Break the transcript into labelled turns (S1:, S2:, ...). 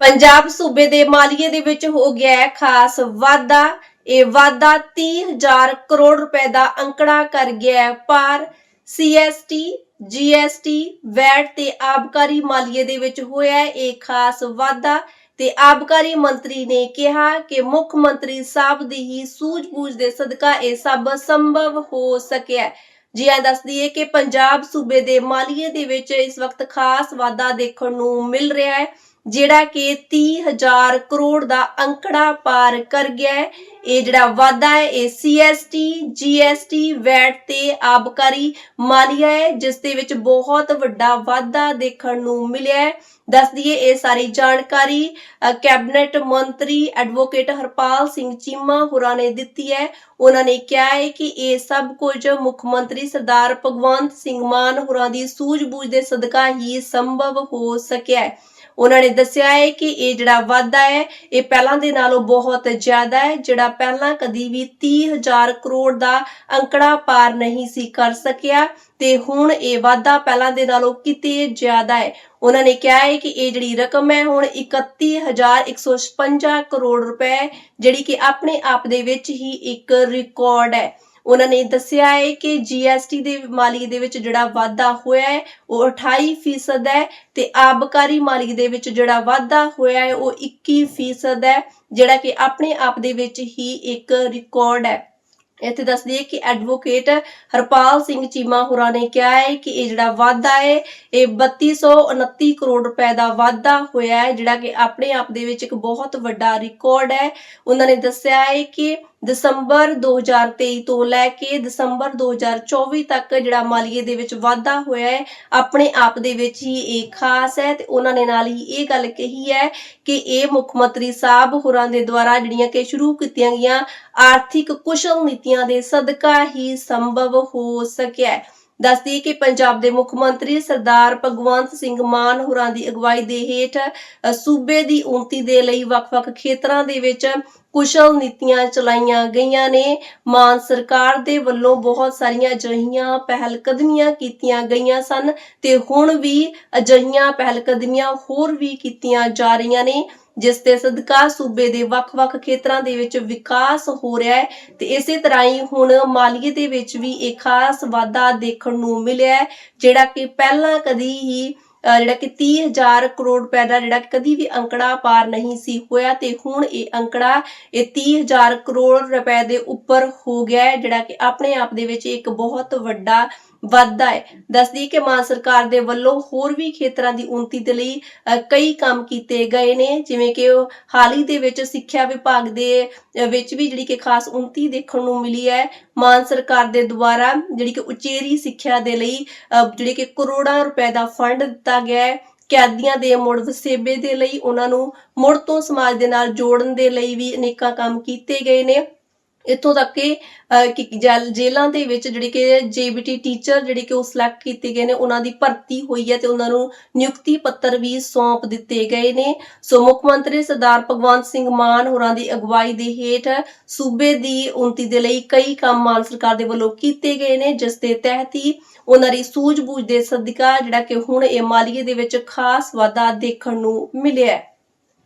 S1: ਪੰਜਾਬ ਸੂਬੇ ਦੇ ਮਾਲੀਏ ਦੇ ਵਿੱਚ ਹੋ ਗਿਆ ਹੈ ਖਾਸ ਵਾਧਾ। ਇਹ ਵਾਧਾ 30000 ਕਰੋੜ ਰੁਪਏ ਦਾ ਅੰਕੜਾ ਕਰ ਗਿਆ ਹੈ ਪਾਰ। ਸੀਐਸਟੀ ਜੀਐਸਟੀ ਵੈਟ ਤੇ ਆਬਕਾਰੀ ਮਾਲੀਏ ਦੇ ਵਿੱਚ ਹੋਇਆ ਇਹ ਖਾਸ ਵਾਧਾ ਤੇ ਆਬਕਾਰੀ ਮੰਤਰੀ ਨੇ ਕਿਹਾ ਕਿ ਮੁੱਖ ਮੰਤਰੀ ਸਾਹਿਬ ਦੀ ਹੀ ਸੂਝ-ਬੂਝ ਦੇ ਸਦਕਾ ਇਹ ਸਭ ਸੰਭਵ ਹੋ ਸਕਿਆ ਜੀ ਆ ਦੱਸ ਦਈਏ ਕਿ ਪੰਜਾਬ ਸੂਬੇ ਦੇ ਮਾਲੀਏ ਦੇ ਵਿੱਚ ਇਸ ਵਕਤ ਖਾਸ ਵਾਧਾ ਦੇਖਣ ਨੂੰ ਮਿਲ ਰਿਹਾ ਹੈ। ਜਿਹੜਾ ਕਿ 30000 ਕਰੋੜ ਦਾ ਅੰਕੜਾ ਪਾਰ ਕਰ ਗਿਆ ਹੈ। ਇਹ ਜਿਹੜਾ ਵਾਧਾ ਹੈ, ਇਹ ਸੀਐਸਟੀ ਜੀਐਸਟੀ ਵੈਟ ਤੇ ਆਬਕਾਰੀ ਮਾਲੀਆ ਹੈ, ਜਿਸ ਦੇ ਵਿੱਚ ਬਹੁਤ ਵੱਡਾ ਵਾਧਾ ਦੇਖਣ ਨੂੰ ਮਿਲਿਆ ਹੈ। ਦੱਸ ਦਈਏ, ਇਹ ਸਾਰੀ ਜਾਣਕਾਰੀ ਕੈਬਨਿਟ ਮੰਤਰੀ ਐਡਵੋਕੇਟ ਹਰਪਾਲ ਸਿੰਘ ਚੀਮਾ ਹੋਰਾਂ ਨੇ ਦਿੱਤੀ ਹੈ। ਉਹਨਾਂ ਨੇ ਕਿਹਾ ਹੈ ਕਿ ਇਹ ਸਭ ਕੁਝ ਮੁੱਖ ਮੰਤਰੀ ਸਰਦਾਰ ਭਗਵੰਤ ਸਿੰਘ ਮਾਨ ਹੋਰਾਂ ਦੀ ਸੂਝ-ਬੂਝ ਦੇ ਸਦਕਾ ਹੀ ਸੰਭਵ ਹੋ ਸਕਿਆ ਹੈ। ਉਹਨਾਂ ਨੇ ਦੱਸਿਆ ਹੈ ਕਿ ਇਹ ਜਿਹੜਾ ਵਾਧਾ ਹੈ, ਇਹ ਪਹਿਲਾਂ ਦੇ ਨਾਲੋਂ ਬਹੁਤ ਜ਼ਿਆਦਾ ਹੈ, ਜਿਹੜਾ ਪਹਿਲਾਂ ਕਦੀ ਵੀ 30000 ਕਰੋੜ ਦਾ ਅੰਕੜਾ ਪਾਰ ਨਹੀਂ ਸੀ ਕਰ ਸਕਿਆ ਤੇ ਹੁਣ ਇਹ ਵਾਧਾ ਪਹਿਲਾਂ ਦੇ ਨਾਲੋਂ ਕਿਤੇ ਜ਼ਿਆਦਾ ਹੈ। ਉਹਨਾਂ ਨੇ ਕਿਹਾ ਹੈ ਕਿ ਇਹ ਜਿਹੜੀ ਰਕਮ ਹੈ, ਹੁਣ 31156 ਕਰੋੜ ਰੁਪਏ ਜਿਹੜੀ ਕਿ ਆਪਣੇ ਆਪ ਦੇ ਵਿੱਚ ਹੀ ਇੱਕ ਰਿਕਾਰਡ ਹੈ। ਉਹਨਾਂ ਨੇ ਦੱਸਿਆ ਹੈ ਕਿ ਜੀਐਸਟੀ ਦੇ ਮਾਲੀ ਦੇ ਵਿੱਚ ਜਿਹੜਾ ਵਾਧਾ ਹੋਇਆ ਹੈ, ਉਹ 28% ਹੈ ਤੇ ਆਬਕਾਰੀ ਮਾਲੀ ਦੇ ਵਿੱਚ ਜਿਹੜਾ ਵਾਧਾ ਹੋਇਆ ਹੈ, ਉਹ 21% ਹੈ, ਜਿਹੜਾ ਕਿ ਆਪਣੇ ਆਪ ਦੇ ਵਿੱਚ ਹੀ ਇੱਕ ਰਿਕਾਰਡ ਹੈ। ਇੱਥੇ ਦੱਸ ਦਈਏ ਕਿ ਐਡਵੋਕੇਟ ਹਰਪਾਲ ਸਿੰਘ ਚੀਮਾ ਹੋਰਾਂ ਨੇ ਕਿਹਾ ਹੈ ਕਿ ਇਹ ਜਿਹੜਾ ਵਾਧਾ ਹੈ, ਇਹ 3229 ਕਰੋੜ ਰੁਪਏ ਦਾ ਵਾਧਾ ਹੋਇਆ ਹੈ, ਜਿਹੜਾ ਕਿ ਆਪਣੇ ਆਪ ਦੇ ਵਿੱਚ ਇੱਕ ਬਹੁਤ ਵੱਡਾ ਰਿਕਾਰਡ ਹੈ। ਉਹਨਾਂ ਨੇ ਦੱਸਿਆ ਹੈ ਕਿ ਦਸੰਬਰ 2023 ਤੋਂ ਲੈ ਕੇ ਦਸੰਬਰ 2024 ਤੱਕ ਜਿਹੜਾ ਮਾਲੀਏ ਦੇ ਵਿੱਚ ਵਾਧਾ ਹੋਇਆ ਹੈ, ਆਪਣੇ ਆਪ ਦੇ ਵਿੱਚ ਹੀ ਇਹ ਖਾਸ ਹੈ ਤੇ ਉਹਨਾਂ ਨੇ ਨਾਲ ਹੀ ਇਹ ਗੱਲ ਕਹੀ ਹੈ ਕਿ ਇਹ ਮੁੱਖ ਮੰਤਰੀ ਸਾਹਿਬ ਹੋਰਾਂ ਦੇ ਦੁਆਰਾ ਜਿਹੜੀਆਂ ਕਿ ਸ਼ੁਰੂ ਕੀਤੀਆਂ ਗਈਆਂ ਆਰਥਿਕ ਕੁਸ਼ਲ ਨੀਤੀਆਂ ਦੇ ਸਦਕਾ ਹੀ ਸੰਭਵ ਹੋ ਸਕਿਆ ਹੈ। ਦੱਸਦੀ ਕਿ ਪੰਜਾਬ ਦੇ ਮੁੱਖ ਮੰਤਰੀ ਸਰਦਾਰ ਭਗਵੰਤ ਸਿੰਘ ਮਾਨ ਹੋਰਾਂ ਦੀ ਅਗਵਾਈ ਦੇ ਹੇਠ ਸੂਬੇ ਦੀ ਉਨਤੀ ਦੇ ਲਈ ਵੱਖ-ਵੱਖ ਖੇਤਰਾਂ ਦੇ ਵਿੱਚ ਕੁਸ਼ਲ ਨੀਤੀਆਂ ਚਲਾਈਆਂ ਗਈਆਂ ਨੇ। ਮਾਨ ਸਰਕਾਰ ਦੇ ਵੱਲੋਂ ਬਹੁਤ ਸਾਰੀਆਂ ਅਜਿਹੀਆਂ ਪਹਿਲ ਕਦਮੀਆਂ ਕੀਤੀਆਂ ਗਈਆਂ ਸਨ ਤੇ ਹੁਣ ਵੀ ਅਜਿਹੀਆਂ ਪਹਿਲ ਕਦਮੀਆਂ ਹੋਰ ਵੀ ਕੀਤੀਆਂ ਜਾ ਰਹੀਆਂ ਨੇ। ਜਿਸ ਦੇ ਸਦਕਾ ਸੂਬੇ ਦੇ ਵੱਖ-ਵੱਖ ਖੇਤਰਾਂ ਦੇ ਵਿੱਚ ਵਿਕਾਸ ਹੋ ਰਿਹਾ ਹੈ ਤੇ ਇਸੇ ਤਰ੍ਹਾਂ ਹੀ ਹੁਣ ਮਾਲੀਏ ਦੇ ਵਿੱਚ ਵੀ ਇੱਕ ਖਾਸ ਵਾਧਾ ਦੇਖਣ ਨੂੰ ਮਿਲਿਆ ਜਿਹੜਾ ਕਿ ਪਹਿਲਾਂ ਕਦੀ ਹੀ ਜਿਹੜਾ ਕਿ 30000 ਕਰੋੜ ਰੁਪਏ ਦਾ ਜਿਹੜਾ ਕਦੀ ਵੀ ਅੰਕੜਾ ਪਾਰ ਨਹੀਂ ਸੀ ਹੋਇਆ ਤੇ ਹੁਣ ਇਹ ਅੰਕੜਾ, ਇਹ 30000 ਕਰੋੜ ਰੁਪਏ ਦੇ ਉੱਪਰ ਹੋ ਗਿਆ ਹੈ, ਜਿਹੜਾ ਕਿ ਆਪਣੇ ਆਪ ਦੇ ਵਿੱਚ ਇੱਕ ਬਹੁਤ ਵੱਡਾ ਵੱਧਦਾ ਹੈ। ਦੱਸਦੀ ਕਿ ਮਾਨ ਸਰਕਾਰ ਦੇ ਵੱਲੋਂ ਹੋਰ ਵੀ ਖੇਤਰਾਂ ਦੀ ਉન્નਤੀ ਦੇ ਲਈ ਕਈ ਕੰਮ ਕੀਤੇ ਗਏ ਨੇ, ਜਿਵੇਂ ਕਿ ਹਾਲ ਹੀ ਦੇ ਵਿੱਚ ਸਿੱਖਿਆ ਵਿਭਾਗ ਦੇ ਵਿੱਚ ਵੀ ਜਿਹੜੀ ਕਿ ਖਾਸ ਉન્નਤੀ ਦੇਖਣ ਨੂੰ ਮਿਲੀ ਹੈ। ਮਾਨ ਸਰਕਾਰ ਦੇ ਦੁਆਰਾ ਜਿਹੜੀ ਕਿ ਉਚੇਰੀ ਸਿੱਖਿਆ ਦੇ ਲਈ ਜਿਹੜੀ ਕਿ ਕਰੋੜਾਂ ਰੁਪਏ ਦਾ ਫੰਡ ਦਿੱਤਾ ਗਿਆ ਹੈ। ਕੈਦੀਆਂ ਦੇ ਮੁੜ ਵਸੇਬੇ ਦੇ ਲਈ, ਉਹਨਾਂ ਨੂੰ ਮੁੜ ਤੋਂ ਸਮਾਜ ਦੇ ਨਾਲ ਜੋੜਨ ਦੇ ਲਈ ਵੀ ਅਨੇਕਾਂ ਕੰਮ ਕੀਤੇ ਗਏ ਨੇ। ਇੱਥੋਂ ਤੱਕ ਕਿ ਕਿ ਜੇਲ- ਦੇ ਵਿੱਚ ਜਿਹੜੀ ਕਿ ਜੀਬੀਟੀ ਟੀਚਰ ਜਿਹੜੇ ਕਿ ਉਹ ਸਿਲੈਕਟ ਕੀਤੇ ਗਏ ਨੇ, ਉਹਨਾਂ ਦੀ ਭਰਤੀ ਹੋਈ ਹੈ ਤੇ ਉਹਨਾਂ ਨੂੰ ਨਿਯੁਕਤੀ ਪੱਤਰ ਵੀ ਸੌਂਪ ਦਿੱਤੇ ਗਏ ਨੇ। ਸੋ ਮੁੱਖ ਮੰਤਰੀ ਸਰਦਾਰ ਭਗਵੰਤ ਸਿੰਘ ਮਾਨ ਹੋਰਾਂ ਦੀ ਅਗਵਾਈ ਦੇ ਹੇਠ ਸੂਬੇ ਦੀ ਉਨਤੀ ਦੇ ਲਈ ਕਈ ਕੰਮ ਮਾਨ ਸਰਕਾਰ ਦੇ ਵੱਲੋਂ ਕੀਤੇ ਗਏ ਨੇ, ਜਿਸ ਦੇ ਤਹਿਤ ਹੀ ਉਹਨਾਂ ਦੀ ਸੂਝ-ਬੂਝ ਦੇ ਸਦਕਾ ਜਿਹੜਾ ਕਿ ਹੁਣ ਇਹ ਮਾਲੀਏ ਦੇ ਵਿੱਚ ਖਾਸ ਵਾਧਾ ਦੇਖਣ ਨੂੰ ਮਿਲਿਆ ਹੈ।